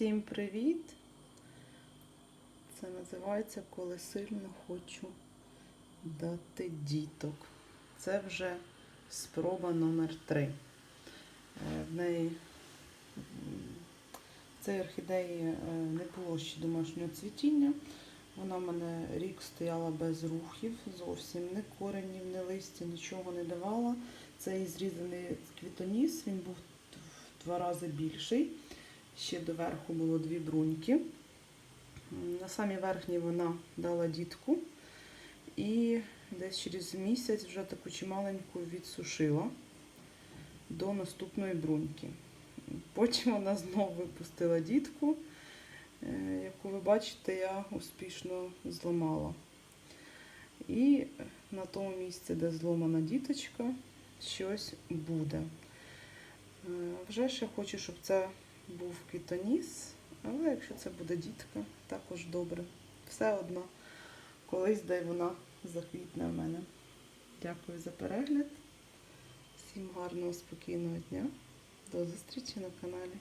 Всім привіт! Це називається Коли сильно хочу дати діток. Це вже спроба номер 3 В неї в орхідеї е, не було ще домашнього цвітіння. Вона в мене рік стояла без рухів, зовсім ні коренів, ні листя, нічого не давала. Цей зрізаний квітоніс, він був в два рази більший. Ще доверху було дві бруньки. На самій верхній вона дала дітку. І десь через місяць вже таку чималеньку відсушила до наступної бруньки. Потім вона знову випустила дітку, е, яку ви бачите, я успішно зламала. І на тому місці, де зломана діточка, щось буде. Е, Вже ще хочу, щоб це був квітоніс, але якщо це буде дітка, також добре. Все одно, колись де вона заквітне в мене. Дякую за перегляд. Всім гарного, спокійного дня. До зустрічі на каналі.